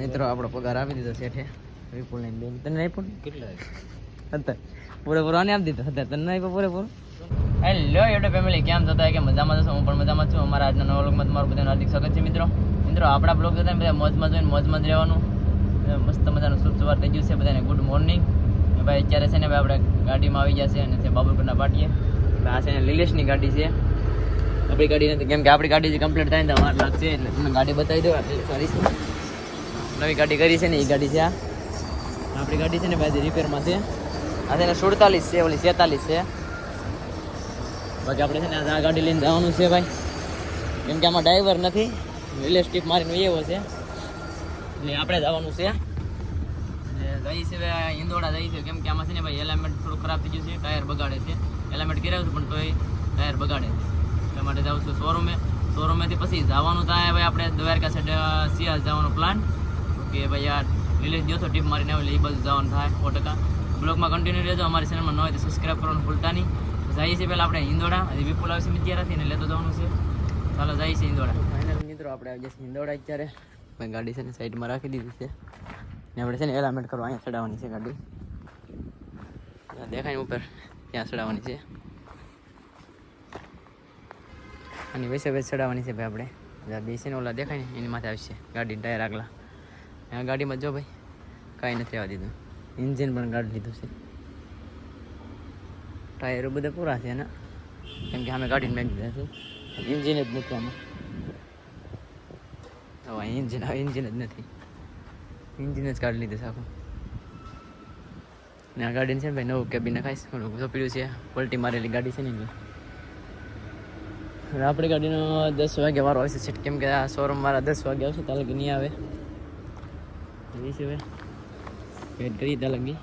મિત્રો આપણો પગાર આપી દીધો શેઠે. વિપુલ ને બેન તને આપ્યો ને? કેટલા અત્યારે પૂરેપૂરો આને આપી દીધો. અત્યારે તને આપ્યો પૂરેપૂરો? હેલો યુટ્યુબ ફેમિલી કેમ થતા કે મજામાં જશો હું પણ મજામાં છું. અમારા આજના નવા વ્લોગમાં તમારું બધાનું હાર્દિક સ્વાગત છે મિત્રો. મિત્રો આપણા બ્લોગ જોતા બધા મોજમાં જોઈને મોજમાં જ રહેવાનું. મસ્ત મજાનું શુભ સવાર થઈ ગયું છે બધાને ગુડ મોર્નિંગ ભાઈ અત્યારે છે ને ભાઈ આપણે ગાડીમાં આવી ગયા છે અને છે બાબુકરના પાટીએ. આ છે ને લીલેશની ગાડી છે. આપણી ગાડી નથી કેમ કે આપણી ગાડી જે કમ્પ્લીટ થાય ને તમારે લાગશે એટલે તમને ગાડી બતાવી દો સોરી નવી ગાડી કરી છે ને એ ગાડી છે આપણી ગાડી છે ને ભાઈ રિપેરમાં છે. આ છે ને સુડતાલીસ છે, ઓલી સેતાલીસ છે. બાકી આપણે છે ને આ ગાડી લઈને જવાનું છે ભાઈ. કેમ કે આમાં ડ્રાઈવર નથી સ્ટીપ મારીને એવો છે. એટલે આપણે જવાનું છે. જઈ છે ઇન્દોડા જઈ છે કેમ કે આમાં છે ને ભાઈ એલામેન્ટ થોડું ખરાબ થઈ ગયું છે, ટાયર બગાડે છે. એલામેન્ટ કરાવ્યું પણ તોય ટાયર બગાડે છે. એટલા માટે જાઉં છું શોરૂમે શોરૂમેથી પછી જવાનું થાય ભાઈ આપણે દ્વારકા સાઈડ સિયાસ જવાનો પ્લાન કે ભાઈ યાર રિલીઝ દો તો ટીપ મારીને આવે એ બાજુ જવાનું થાય સો ટકા. બ્લોગમાં કન્ટિન્યુ રહેજો અમારી ચેનલમાં ન હોય તો સબસ્ક્રાઈબ કરવાનું ભૂલતા નહીં. જઈએ છીએ પહેલાં આપણે હિંદોડા હજી વિપુલ આવશે મિત્યારાથી ને લેતો જવાનું છે. ચાલો જઈએ છીએ હિંદોડા ફાઇનલ મિત્રો આપણે આવી જઈશું હિંદોડા અત્યારે. મેં ગાડી છે ને સાઈડમાં રાખી દીધી છે. ને આપણે છે ને એલામેન્ટ કરવા અહીંયા ચડાવવાની છે ગાડી. દેખાય ઉપર ત્યાં ચડાવવાની છે. અને વૈસે વૈસે ચડાવવાની છે ભાઈ આપણે. બે છે ને ઓલા દેખાય ને એની માથે આવશે. ગાડીના ટાયર આગલા. આ ગાડીમાં જો ભાઈ, કાંઈ નથી આવવા દીધું. ઇન્જિન પણ કાઢી લીધું છે. ટાયરો બધા પૂરા છે એના કેમ કે અમે ગાડીને મેં દીધા છે. ઇન્જિન જ નથી આમાં. હવે ઇન્જિન ઇન્જિન જ નથી. ઇન્જિન જ કાઢી લીધું છે આખું. ને આ ગાડીને છે ને ભાઈ નવું કેબિન નખાઈશ ઓલું સોંપડ્યું છે. પલટી મારેલી ગાડી છે ને એટલે આપણી ગાડીનો દસ વાગે વારો આવશે છે. કેમ કે આ શોરૂમ મારા દસ વાગે આવશે ત્યાં કે નહીં આવે? એવી છે વેટ કરી ત્યાં લગી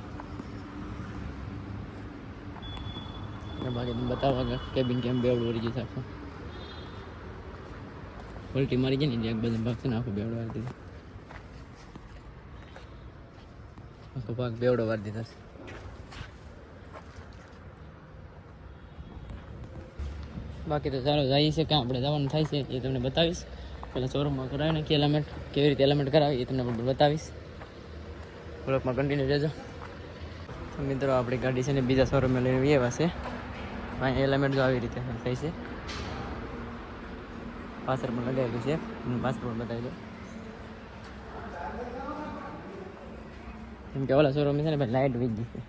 અને બાકી તમને બતાવવા કેબિન કેમ બેવડું વળી ગયું આખું પલટી મારી ગઈ ને એક બાજુ ભાગ છે ને આખું બેવડો વાળી દીધું આખો ભાગ બેવડો વાર દીધો છે બાકી તો ચાલો જઈએ છે ક્યાં આપણે જવાનું થાય છે એ તમને બતાવીશ પહેલાં શોરૂમમાં કરાવીને કે એલામેન્ટ કેવી રીતે એલામેન્ટ કરાવી એ તમને બધું બતાવીશ બ્લોકમાં કન્ટિન્યુ રહેજો. મિત્રો, આપણી ગાડી છે ને બીજા શોરૂમે લઈને એવા છે. અહીંયા એલામેન્ટ જો આવી રીતે થાય છે. પાછળ પણ લગાવેલું છે. હું પાછળ પણ બતાવી દો કેમ કે ઓલા શોરૂમે છે ને, ભાઈ લાઇટ વીજ ગઈ છે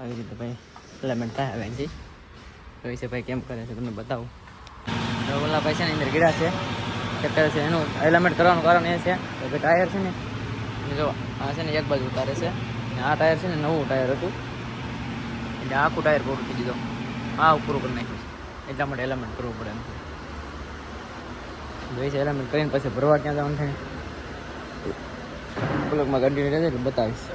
આવી રીતે ભાઈ એલામેન્ટ થાય આવે અહીંથી જોઈ છે ભાઈ કેમ કરે છે તમને બતાવું. તો ઓલા ભાઈ છે ને અંદર ગીરા છે. ચેક કરે છે એનું એલામેન્ટ કરવાનું કારણ એ છે કે ટાયર છે ને જો આ છે ને એક બાજુ ઉતારે છે. આ ટાયર છે ને નવું ટાયર હતું. એટલે આખું ટાયર પૂરું થઈ દીધો આ પૂરું કરી નાખ્યું છે. એટલા માટે એલામેન્ટ કરવું પડે એમ. જોઈ છે એલામેન્ટ કરીને પછી ભરવા ક્યાં જવાનું થાય? બ્લોગમાં કન્ટિન્યુ રહેશે એટલે બતાવીશ.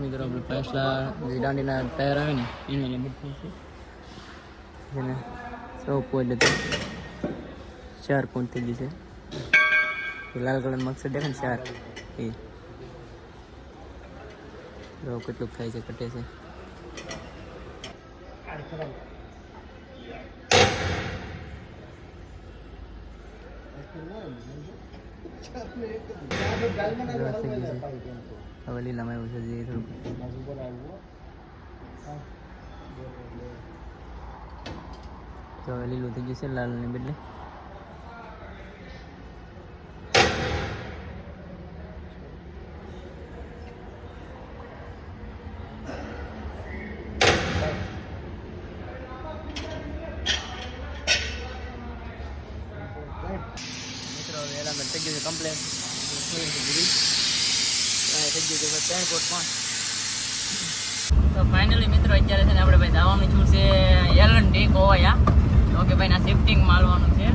મિત્રો આપણે પાછલા જે દાંડીના ટાયર આવે ને, એનું એલિમેન્ટ થાય છે જેને સૌ પોઈન્ટ હતું. ચાર પોઈન્ટ થઈ ગઈ છે. લાલ કલર મકસદ ને ચાર. એ. જો કેટલું થાય છે કટે છે. હવે લીલામાં એવું છે જે થોડું તો હવે લીલું થઈ લાલને બદલે મિત્રો હવે એલામેન્ટ થઈ ગયું છે પણ તો ફાઇનલી મિત્રો અત્યારે છે ને આપણે ભાઈ જવાનું છું છે એલન ડી ગોવાયા ઓકે ભાઈ ના શિફ્ટિંગ માલવાનું છે.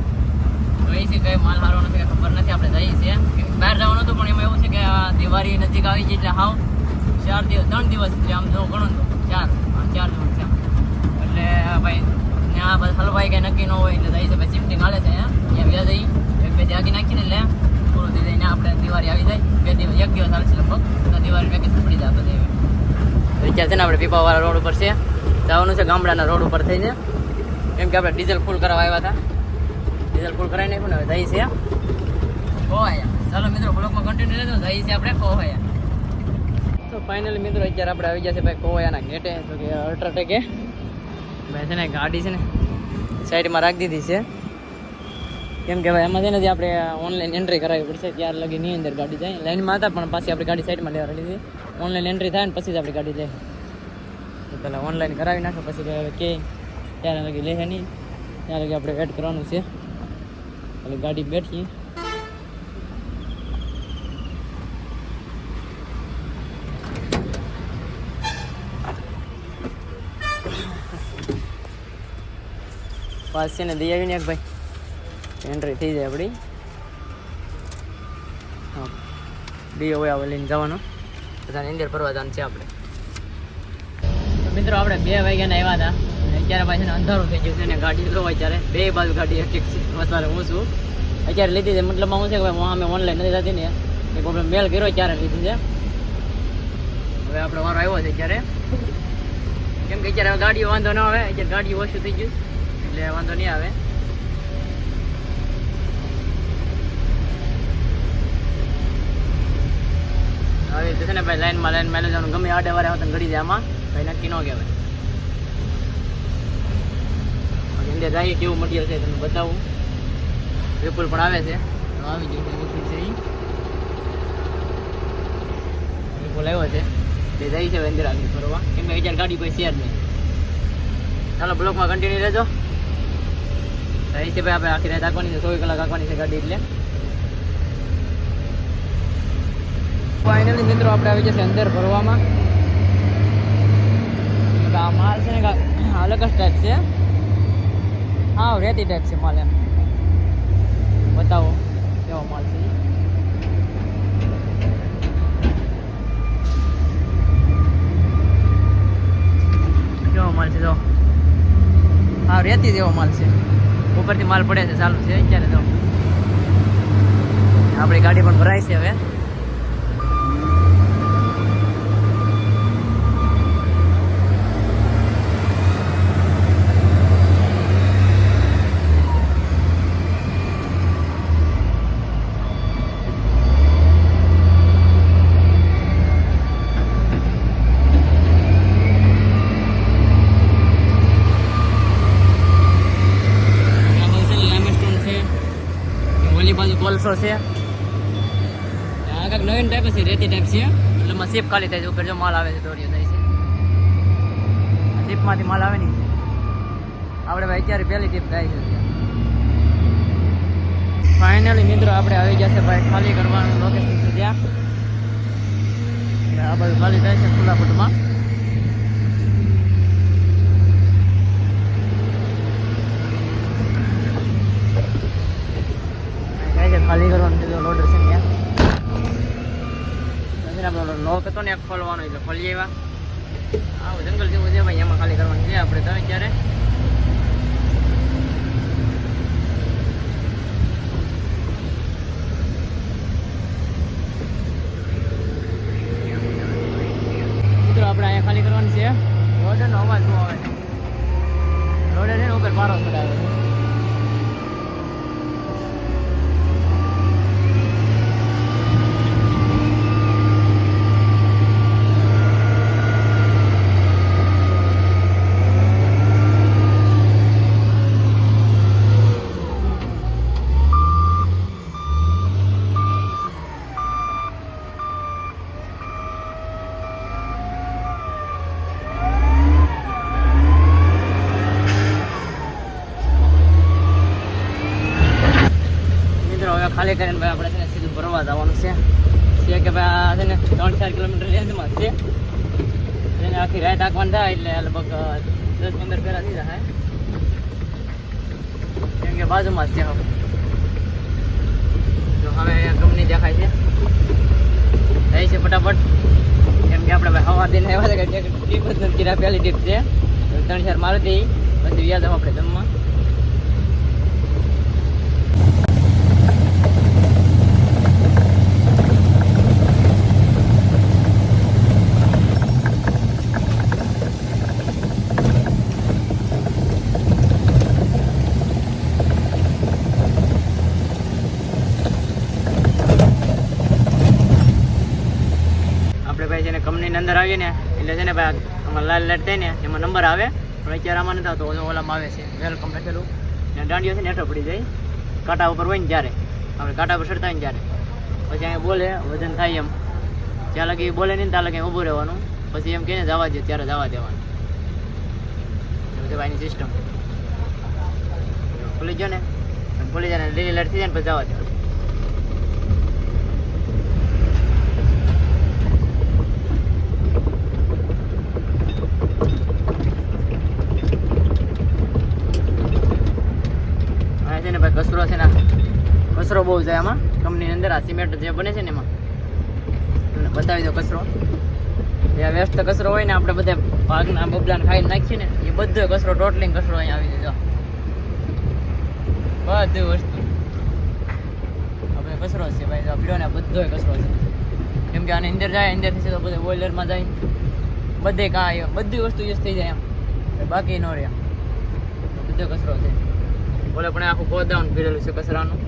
તો એ છે કઈ માલ મારવાનું છે ખબર નથી, આપણે જઈએ છીએ. બહાર જવાનું હતું, પણ એમાં એવું છે કે દિવાળી નજીક આવી ગઈ એટલે હાવ ચાર દિવસ ત્રણ દિવસ એટલે આમ જો ઘણું ચાર ચાર દિવસ છે એટલે ભાઈ, ને આ બસ હલવાઈ કઈ નક્કી ન હોય એટલે જઈએ છે ભાઈ શિફ્ટિંગ હાલે છે અહીંયા વ્યા જઈ એક બે જાગી નાખીને એટલે પૂરું જઈને આપણે દિવાળી આવી જાય. બે દિવસ એક દિવસ હાલશે લગભગ. તો દિવાળી વેકેશન પડી જાય બધે અત્યારે છે ને આપણે પીપાવાળા રોડ ઉપર છે. જવાનું છે ગામડાના રોડ ઉપર થઈને. કેમ કે આપણે ડીઝલ ફૂલ કરવા આવ્યા હતા. ડીઝલ ફૂલ કરાવી નાખ્યું ને હવે જઈએ છે કોવાયા ચાલો મિત્રો બ્લોકમાં કન્ટિન્યુ રહેજો. જઈએ છે આપણે. કોવાયા તો ફાઇનલી મિત્રો, અત્યારે આપણે આવી ગયા છે ભાઈ કોવાયાના ગેટે તો કે અલ્ટ્રાટેકે ભાઈ છે ને ગાડી છે ને સાઈડમાં રાખી દીધી છે. કેમ કે ભાઈ એમાં છે ને આપણે ઓનલાઈન એન્ટ્રી કરાવવી પડશે, ત્યાર લગી ની અંદર ગાડી જાય. લાઈનમાં હતા, પણ પાછી આપણી ગાડી સાઈડમાં લેવા લીધી ઓનલાઈન એન્ટ્રી થાય ને પછી જ આપણી ગાડી જાય. પહેલાં ઓનલાઈન કરાવી નાખો, પછી હવે કે, ત્યારે લગી લે નહીં ત્યાં લગી આપણે વેટ કરવાનું છે. એટલે ગાડી બેઠી. પાસે ને દઈ આવીને એક ભાઈ. એન્ટ્રી થઈ જાય આપણી. હા. બી હોય આવે લઈને જવાનો. બધાને અંદર ફરવા જવાનું છે આપણે. મિત્રો આપણે બે વાગ્યાના આવ્યા હતા. અત્યારે પાછી અંધારું થઈ ગયું છે ને ગાડી લો અત્યારે બે બાજુ ગાડી એક વધારે હું છું. અત્યારે લીધી છે. મતલબમાં હું છે કે ભાઈ અમે ઓનલાઈન નથી થતી ને. એ પ્રોબ્લેમ મેલ કર્યો ત્યારે લીધી છે. હવે આપણે વારો આવ્યો છે અત્યારે. કેમ કે અત્યારે ગાડીઓ વાંધો ન આવે. અત્યારે ગાડીઓ ઓછું થઈ ગયું એટલે વાંધો નહીં આવે. હવે તો છે ને ભાઈ લાઈનમાં લાઈન મેલે જવાનું. ગમે આડે વારે આવતા ઘડી જાય આમાં. ભાઈ નક્કી ન કહેવાય. હવે અંદર જાય કેવું મટીરિયલ છે તમને બતાવું. વિપુલ પણ આવે છે. આવી ગયું છે. વિપુલ આવ્યો છે. તે જાય છે અંદર આગળ ફરવા. કેમ કે અત્યારે ગાડી કોઈ શેર નહીં. ચાલો, બ્લોકમાં કન્ટિન્યુ રહેજો. રહી છે ભાઈ, આપણે આખી રાત આંકવાની છે, ચોવીસ કલાક આંકવાની છે ગાડી એટલે. ફાઇનલી મિત્રો આપણે આવી જશે અંદર ભરવામાં. માલ છે ને અલગ જ ટાઈપ છે. હા, રેતી ટાઈપ છે માલ એમ. બતાવો, કેવો માલ છે કેવો માલ છે જો. હા, રેતી જેવો માલ છે. ઉપરથી માલ પડે છે, ચાલુ છે, અત્યારે તો. આપણી ગાડી પણ ભરાય છે હવે આ બાજુ છે લાઇમસ્ટોન છે કોલસો છે. આ કાંઈક નવીન ટાઈપ છે રેતી ટાઈપ છે. એટલે માં સીપ ખાલી થાય છે. ઉપર જો માલ આવે છે દોરીઓ થાય છે. સીપમાંથી માલ આવે નહીં આપણે ભાઈ અત્યારે પહેલી ટીપ થાય છે ફાઇનલી મિત્રો આપણે આવી ગયા છે ભાઈ ખાલી કરવાનું લોકેશન છે ત્યાં. આ બધું ખાલી થાય છે ખુલ્લા ફૂટમાં ખાલી કરવાનું છે ત્યાં નથી આપણે લોક હતો ને ખોલવાનો, એટલે ખોલી આવ્યા. આવું જંગલ જેવું છે ભાઈ, એમાં ખાલી કરવાનું છે. આપણે તમે ક્યારે? આપણે અહીંયા ખાલી કરવાનું છે. લોડરનો અવાજ શું આવે. રોડે છે ઉપર પારો ચડાવે છે મિત્રો હવે ખાલી કરીને ભાઈ આપણે છે ને સીધું ભરવા જવાનું છે છે કે ભાઈ આ છે ત્રણ ચાર કિલોમીટર રેન્જમાં છે. એને આખી રાત આંકવાનું થાય એટલે લગભગ દસ પંદર પેરા થઈ જાય. કેમ કે બાજુમાં જ છે હવે. તો હવે કંપની દેખાય છે. જાય છે ફટાફટ. કેમ કે આપણે હવા દઈને આવ્યા હતા ટીપ જ નથી પહેલી ટ્રીપ છે. ત્રણ ચાર મારુતિ. પછી વ્યાજ આપણે જમવા કંપનીની અંદર આવીએ ને એટલે છે ને ભાઈ લાલ થાય ને, એમાં નંબર આવે. પણ અત્યારે આમાં નથી આવતો ઓલામાં આવે છે. વેલકમ લખેલું ને દાંડીઓ છે ને, હેઠળ પડી જાય. કાંટા ઉપર હોય ને જ્યારે. આપણે કાંટા પર ચડતા હોય ને ત્યારે. પછી અહીંયા બોલે, વજન થાય એમ. જ્યાં લગી બોલે નહીં ત્યાં લગી ઊભું રહેવાનું. પછી એમ કહે ને, જવા દે, ત્યારે જવા દેવાનું. ભાઈની સિસ્ટમ ભૂલી ગયો ને. ભૂલી જાય ને લીલી લડતી જાય ને, પછી જવા દેવાનું આ છે ને ભાઈ કચરો છે ને કચરો બહુ જાય આમાં. કંપનીની અંદર આ સિમેન્ટ જે બને છે ને એમાં. તમને બતાવી દો કચરો. જે વ્યસ્ત કચરો હોય ને આપણે બધા ભાગના બબલાને ખાઈને નાખીએ ને, એ બધો કચરો ટોટલિંગ કચરો અહીંયા આવી દીધો બધી વસ્તુ. આપણે કચરો છે ભાઈ, જો પીડો ને બધો કચરો છે. કેમ કે આની અંદર જાય અંદર થશે તો બધે બોઇલરમાં જાય. બધે કાંઈ બધી વસ્તુ યુઝ થઈ જાય એમ. બાકી ન રહે. બધો કચરો છે. બોલે પણ આખું ગોદાઉન ભરેલું છે કચરાનું.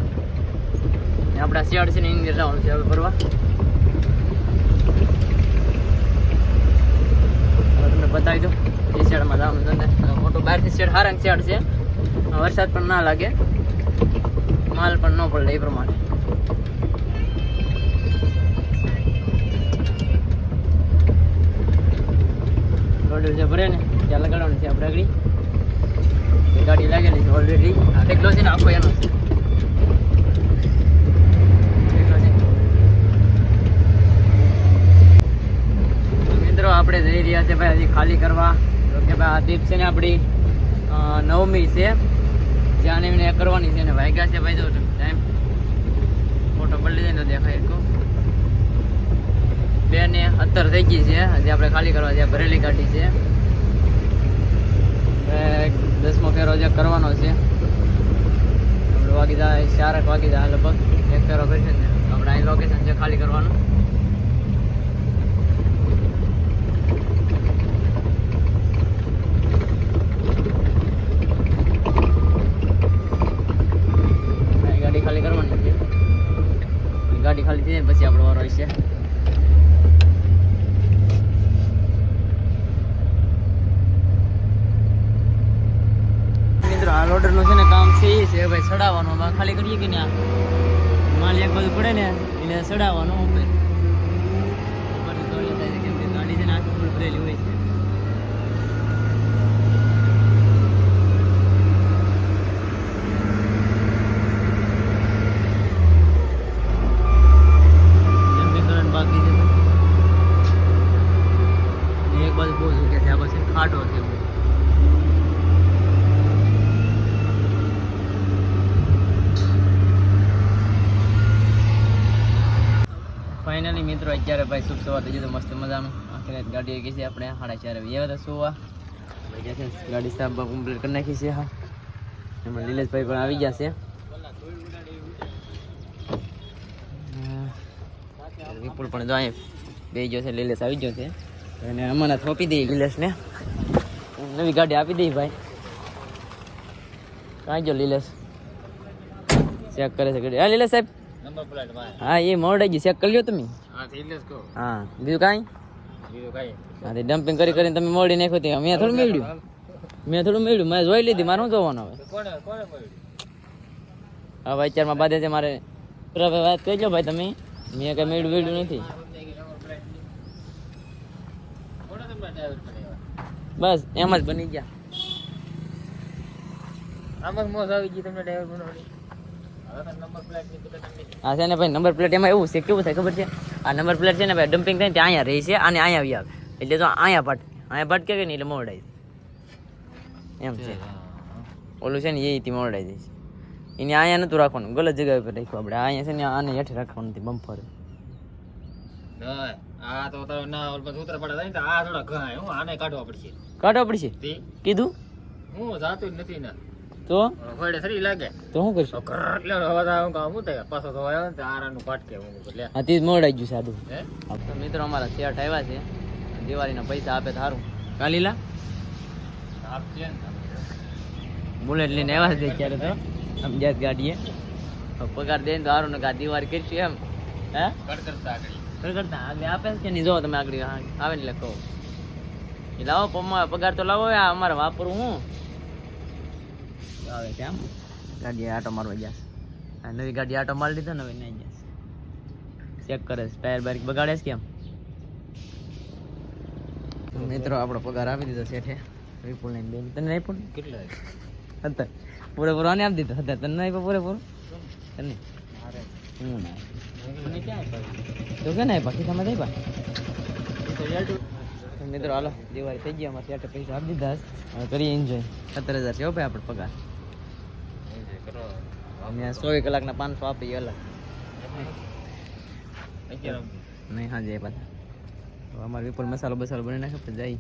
આપણા શિયાળ છે ને એની જવાનું છે હવે ફરવા તમને બતાવી દો એ શિયાળમાં જવાનું છે મોટો બહારથી શેડ હારંગ શેડ છે. વરસાદ પણ ના લાગે. માલ પણ ન પડે એ પ્રમાણે. રોડ ભરે ને, ત્યાં લગાડવાનું છે આપણે આગળ. ગાડી લાગેલી છે ઓલરેડી ટેકલો છે ને? આખો એનો છે. મિત્રો, આપણે જઈ રહ્યા છે ભાઈ હજી ખાલી કરવા. તો કે ભાઈ આ દીપ છે ને આપણી નવમી છે. જ્યાં એમને કરવાની છે ને વાગ્યા છે ભાઈ જો ટાઈમ ફોટો પડી જાય તો દેખાય એટલું બે ને અત્તર થઈ ગઈ છે. હજી આપણે ખાલી કરવા છે. ભરેલી ગાડી છે. એક દસમો ફેરો જે કરવાનો છે. આપણે વાગી જાય ચાર એક વાગી જાય લગભગ. એક ફેરો કરશે ને આપણે અહીં લોકેશન છે ખાલી કરવાનું. ગાડી ખાલી કરવાની છે. ગાડી ખાલી થઈ જાય પછી આપણો વારો આવશે મિત્રો આ લોડરનું છે ને કામ છે એ છે ભાઈ ચડાવવાનું ખાલી કરીએ કે ને માલ એક બાજુ પડે ને, એને ચડાવવાનું ઉપર ઉપરથી તોડે થાય છે કેમ કે ગાડી છે ને આખી ફૂલ ભરેલી હોય છે જમ્પિંગ કરવાનું બાકી છે ને એક બાજુ બહુ સુકે છે આ બાજુ ખાટો છે બહુ. ફાઇનલી મિત્રો અત્યારે ભાઈ શુભ સવાર થઈ જતો મસ્ત મજાનું. આખી રાત ગાડી આવી ગઈ છે આપણે. સાડા ચાર વાગ્યા હતા સુવા. ભાઈ ગયા છે ગાડી સાફ કમ્પ્લીટ કરી નાખી છે હા. એમાં નિલેશભાઈ પણ આવી ગયા છે. અમ, વિપુલ પણ જો અહીંયા બે ગયો છે નિલેશ આવી ગયો છે. અને અમને થોપી દઈએ નિલેશને નવી ગાડી આપી દઈ ભાઈ. કાંઈ ગયો નિલેશ ચેક કરે છે ગાડી. હા નિલેશ સાહેબ. નંબર પ્લેટમાં. હા એ મોડાઈ ગયું ચેક કરી લ્યો તમે. હા બીજું કાંઈ? બીજું ડમ્પિંગ કરી કરીને તમે મોડી નાખ્યું હતી મેં થોડું મેળ્યું. મેં થોડું મેળ્યું. મેં જોઈ લીધી મારું જોવાનું હવે? હવે અત્યારમાં બાદે છે મારે બરાબર વાત કરજો ભાઈ તમે. મેં કઈ મેળ્યું મેળ્યું નથી. બસ એમ જ બની ગયા. આમાં જ મોજ આવી ગઈ તમને ડ્રાઈવર બનાવવાની. હા છે ને ભાઈ નંબર પ્લેટ એમાં એવું છે કેવું થાય ખબર છે? આ નંબર પ્લેટ છે ને ભાઈ ડમ્પિંગ થઈને ત્યાં અહીંયા રહી છે અને અહીંયા આવી આવે. એટલે તો અહીંયા ભટ અહીંયા ભટકે કે નહીં એટલે મોરડાઈ એમ છે. ઓલું છે ને એ થી મોડાઈ જાય છે. એને અહીંયા નતું રાખવાનું ગલત જગ્યા ઉપર રાખ્યું આપણે. અહીંયા છે ને આને હેઠે રાખવાનું હતી પડશે. કાઢવા પડશે? કીધું? હું જાતું નથી ને. તો? ફોડે થરી લાગે. તો શું કરશું? એટલે હવે તો હું કામ હું થાય પાછો તો આવ્યો ને આરાનું પાટકે હું એટલે હા તે મોડાઈ ગયું સાદું તો મિત્રો અમારા શેઠ આવ્યા છે દિવાળીના પૈસા આપે તારું સારું કાલીલા આપજે ને બુલેટ લઈને આવ્યા છે અત્યારે તો અમદાવાદ ગાડીએ. પગાર દે તો સારું ને કે આ દિવાળી કરશું એમ. હે? કરતા આગળ. કરતા આગળ. આપે છે કે નહીં? જો તમે આગળ આવે ને એટલે કહો. એ લાવો પગાર તો લાવો અમારે વાપરું હું. આવે કેમ ગાડી આટો મારવા ગયા આ નવી ગાડી આટો મારી લીધો ને નહીં ગયા ચેક કરે છે ટાયર બાઈક બગાડે છે કેમ? મિત્રો આપણો પગાર આપી દીધો શેઠે. વિપુલ ને બેન તને નહીં પણ કેટલા હતા પૂરેપૂરો આને આપી દીધો? હતા તને નહીં પૂરેપૂરો? તને. હું ના તો કે નહીં બાકી તમે થઈ પા એ તો યાર મિત્રો હાલો. દિવાળી થઈ ગયા અમારે શેઠે પૈસા આપી દીધા છે. હવે કરીએ એન્જોય સત્તર હજાર છે ભાઈ આપણે પગાર. કરો. અને ચોવીસ કલાકના પાંચસો આપીએ અલગ. નહીં હા જાય પાછા. અમારે વિપુલ મસાલો બસાલો બની નાખે પછી જાય.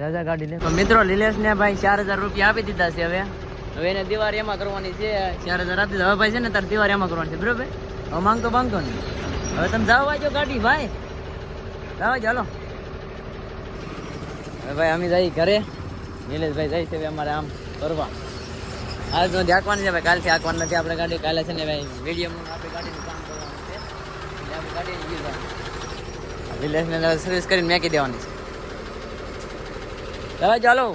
રાજા ગાડી લે. મિત્રો લીલેશ ને ભાઈ ચાર હજાર રૂપિયા આપી દીધા છે હવે. હવે એને દિવાળી એમાં કરવાની છે. ચાર હજાર આપી દીધા. હવે ભાઈ છે ને તારે દિવાળી એમાં કરવાની છે બરોબર? હવે માંગતો માંગતો નહીં હવે તમે જાઓ વાજો ગાડી ભાઈ. જાઓ ચાલો હવે ભાઈ અમે જઈ ઘરે. નિલેશભાઈ જાય છે અમારે આમ. કરવા આજ તો હાંકવાની છે ભાઈ, કાલથી હાંકવાની નથી. આપણે ગાડી કાલે છે ને ભાઈ મીડિયમનું આપણે ગાડીનું કામ કરવાનું છે. આપણે ગાડીને ગીરવાનું વિલેશને સર્વિસ કરીને મેકી દેવાની છે. હવે ચાલો.